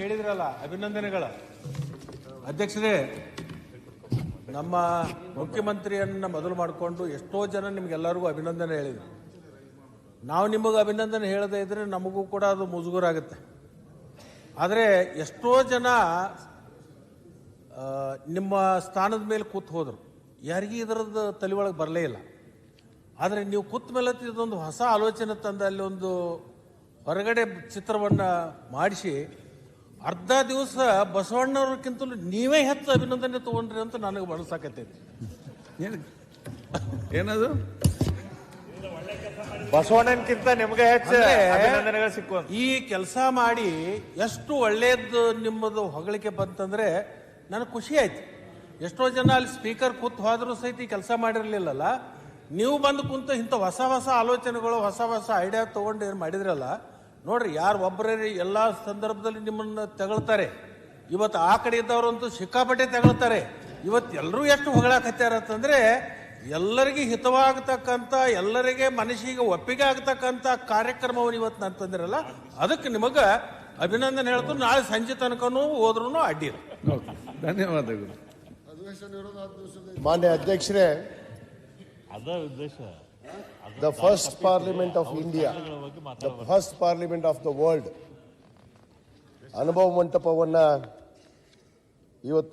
ಹೇಳಿದ್ರಲ್ಲ, ಅಭಿನಂದನೆಗಳ. ಅಧ್ಯಕ್ಷರೇ, ನಮ್ಮ ಮುಖ್ಯಮಂತ್ರಿಯನ್ನ ಮೊದಲು ಮಾಡಿಕೊಂಡು ಎಷ್ಟೋ ಜನ ನಿಮ್ಗೆಲ್ಲರಿಗೂ ಅಭಿನಂದನೆ ಹೇಳಿದ್ರು. ನಾವು ನಿಮಗೆ ಅಭಿನಂದನೆ ಹೇಳದೇ ಇದ್ರೆ ನಮಗೂ ಕೂಡ ಅದು ಮುಜುಗುರಾಗುತ್ತೆ. ಆದರೆ ಎಷ್ಟೋ ಜನ ನಿಮ್ಮ ಸ್ಥಾನದ ಮೇಲೆ ಕೂತು ಹೋದರು. ಯಾರಿಗೂ ಇದರದ್ದು ತಲೆ ಒಳಗೆ ಬರಲೇ ಇಲ್ಲ. ಆದರೆ ನೀವು ಕೂತ ಮೇಲೆ ಇದೊಂದು ಹೊಸ ಆಲೋಚನೆ ತಂದು ಅಲ್ಲಿ ಒಂದು ಹೊರಗಡೆ ಚಿತ್ರವನ್ನು ಮಾಡಿಸಿ ಅರ್ಧ ದಿವಸ ಬಸವಣ್ಣವ್ರಕ್ಕಿಂತಲೂ ನೀವೇ ಹೆಚ್ಚು ಅಭಿನಂದನೆ ತಗೊಂಡ್ರಿ ಅಂತ ನನಗೆ ಮನಸ್ಸಾಕತ್ತೈತಿ. ಏನು ಏನದು? ಬಸವಣ್ಣನ್ಕಿಂತ ನಿಮ್ಗೆ ಹೆಚ್ಚು ಅಭಿನಂದನೆಗಳು ಸಿಕ್ಕು ಈ ಕೆಲಸ ಮಾಡಿ ಎಷ್ಟು ಒಳ್ಳೇದು ನಿಮ್ಮದು ಹೊಗಳಿಕೆ ಬಂತಂದ್ರೆ ನನಗೆ ಖುಷಿ ಆಯ್ತು. ಎಷ್ಟೋ ಜನ ಅಲ್ಲಿ ಸ್ಪೀಕರ್ ಕೂತ್ ಹೋದ್ರೂ ಸಹಿತ ಈ ಕೆಲಸ ಮಾಡಿರಲಿಲ್ಲಲ್ಲ. ನೀವು ಬಂದು ಕುಂತು ಇಂಥ ಹೊಸ ಹೊಸ ಆಲೋಚನೆಗಳು ಹೊಸ ಹೊಸ ಐಡಿಯಾ ತಗೊಂಡು ಏನು ಮಾಡಿದ್ರಲ್ಲ ನೋಡ್ರಿ ಯಾರು ಒಬ್ಬರೇ ಎಲ್ಲ ಸಂದರ್ಭದಲ್ಲಿ ನಿಮ್ಮನ್ನ ತಗೊಳ್ತಾರೆ. ಇವತ್ತು ಆ ಕಡೆ ಇದ್ದವರಂತೂ ಸಿಕ್ಕಾಪಟ್ಟೆ ತಗೊಳ್ತಾರೆ. ಇವತ್ತು ಎಲ್ಲರೂ ಎಷ್ಟು ಹೊಗಳಾಕತ್ಯಾರ ಅಂತಂದ್ರೆ ಎಲ್ಲರಿಗೆ ಹಿತವಾಗತಕ್ಕಂಥ ಎಲ್ಲರಿಗೆ ಮನಸ್ಸಿಗೆ ಒಪ್ಪಿಗೆ ಆಗತಕ್ಕಂಥ ಕಾರ್ಯಕ್ರಮವನ್ನು ಇವತ್ತು ನಾನು ತಂದಿರಲ್ಲ ಅದಕ್ಕೆ ನಿಮಗೆ ಅಭಿನಂದನೆ ಹೇಳ್ತು ನಾಳೆ ಸಂಜೆ ತನಕನೂ ಹೋದ್ರೂ ಅಡ್ಡಿಲ್ಲ ಓಕೆ ಧನ್ಯವಾದಗಳು. ಮಾನ್ಯ ಅಧ್ಯಕ್ಷರೇ the first parliament of India the first parliament of the world ಅನುಭವ ಮಂಟಪವನ್ನ ಇವತ್ತು